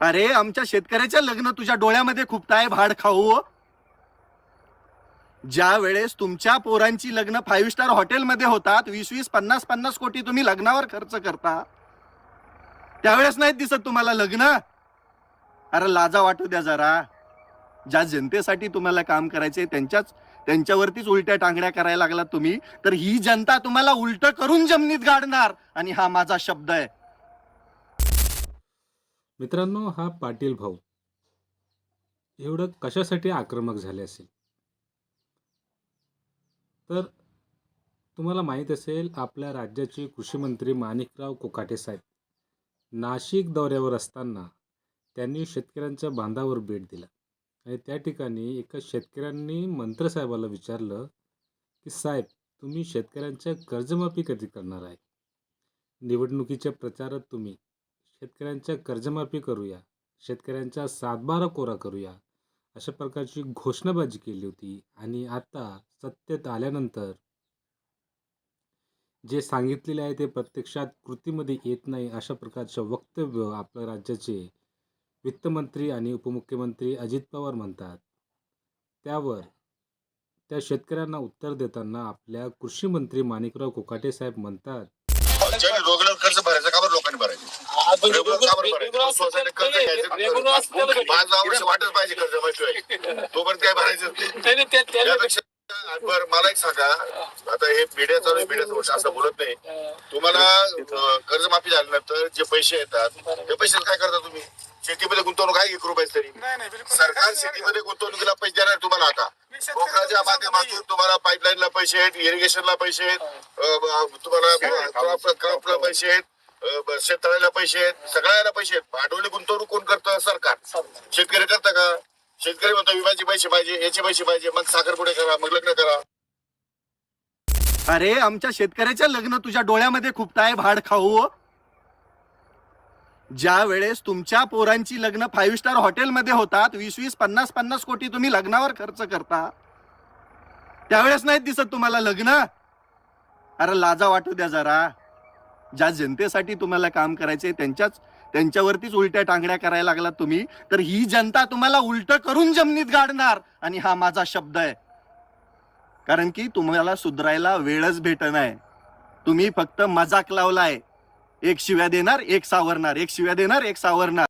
अरे आमच्या शेतकऱ्याच्या लग्न तुझ्या डोळ्यामध्ये खुपताय भाड खाऊ हो. ज्या वेळेस तुमच्या पोरांची लग्न फाईव्ह स्टार हॉटेलमध्ये होतात वीस वीस पन्नास पन्नास कोटी तुम्ही लग्नावर खर्च करता. त्यावेळेस नाहीत दिसत तुम्हाला लग्न. अरे लाजा वाटू द्या जरा. ज्या जनतेसाठी तुम्हाला काम करायचे त्यांच्याच त्यांच्यावरतीच उलट्या टांगड्या करायला लागला तुम्ही तर ही जनता तुम्हाला उलट करून जमिनीत गाडणार. आणि हा माझा शब्द आहे. मित्रांनो हा पाटील भाऊ. एवढं कशासाठी आक्रमक झाले असेल? तर तुम्हाला माहीत असेल आपल्या राज्याचे कृषीमंत्री माणिकराव कोकाटे साहेब नाशिक दौऱ्यावर असताना त्यांनी शेतकऱ्यांच्या बांधावर भेट दिला. आणि त्या ठिकाणी एका शेतकऱ्यांनी मंत्रसाहेबाला विचारलं की साहेब तुम्ही शेतकऱ्यांच्या कर्जमाफी कधी करणार आहे? निवडणुकीच्या प्रचारात तुम्ही शेतकऱ्यांच्या कर्जमाफी करूया शेतकऱ्यांचा सातबारा कोरा करूया अशा प्रकारची घोषणाबाजी केली होती. आणि आता सत्तेत आल्यानंतर जे सांगितलेले आहे ते प्रत्यक्षात कृतीमध्ये येत नाही अशा प्रकारचं वक्तव्य आपल्या राज्याचे वित्तमंत्री आणि उपमुख्यमंत्री अजित पवार म्हणतात. त्यावर त्या शेतकऱ्यांना उत्तर देताना आपल्या कृषी मंत्री माणिकराव कोकाटे साहेब म्हणतात. हो, ज्यांनी रेग्युलर का बरं लोकांनी भरायचं? वर्ष वाटच पाहिजे कर्ज माहिती तोपर्यंत काय भरायचं नाही. त्यापेक्षा बरं मला एक सांगा. आता हे मीडिया चालू मीडियाचं गोष्ट असं बोलत नाही. तुम्हाला कर्जमाफी झाल्यानंतर जे पैसे येतात ते पैसे काय करता तुम्ही? शेतीमध्ये गुंतवणूक आहे एक रुपये तरी. नाही नाही बिलकुल सरकार शेतीमध्ये गुंतवणुकीला पैसे देणार तुम्हाला आता. कोकणाच्या माध्यमातून तुम्हाला पाईपलाईनला पैसे आहेत इरिगेशनला पैसे आहेत तुम्हाला क्रॉपला पैसे आहेत. शेततळ्याला पैसे आहेत सगळ्याला पैसे आहेत. भांडवली गुंतवणूक कोण करतं? सरकार. शेतकरी करतं का? शेतकरी म्हणतो विम्याचे पैसे पाहिजे याचे पैसे पाहिजे मग साखरपुडे करा मग लग्न करा. अरे आमच्या शेतकऱ्याच्या लग्न तुझ्या डोळ्यामध्ये खुपताय भाड खाऊ ज्या वेळेस तुमच्या पोरांची लग्न फाईव्ह स्टार हॉटेलमध्ये होतात वीस वीस पन्नास पन्नास कोटी तुम्ही लग्नावर खर्च करता. त्यावेळेस नाहीत दिसत तुम्हाला लग्न? अरे लाजा वाटू द्या जरा. ज्या जनतेसाठी तुम्हाला काम करायचे त्यांच्याच त्यांच्यावरतीच उलट्या टांगड्या करायला लागला तुम्ही तर ही जनता तुम्हाला उलट करून जमिनीत गाडणार. आणि हा माझा शब्द आहे. कारण की तुम्हाला सुधरायला वेळच भेट नाही. तुम्ही फक्त मजाक लावलाय. एक शिव्या देणार एक सावरणार. एक शिव्या देणार एक सावरणार.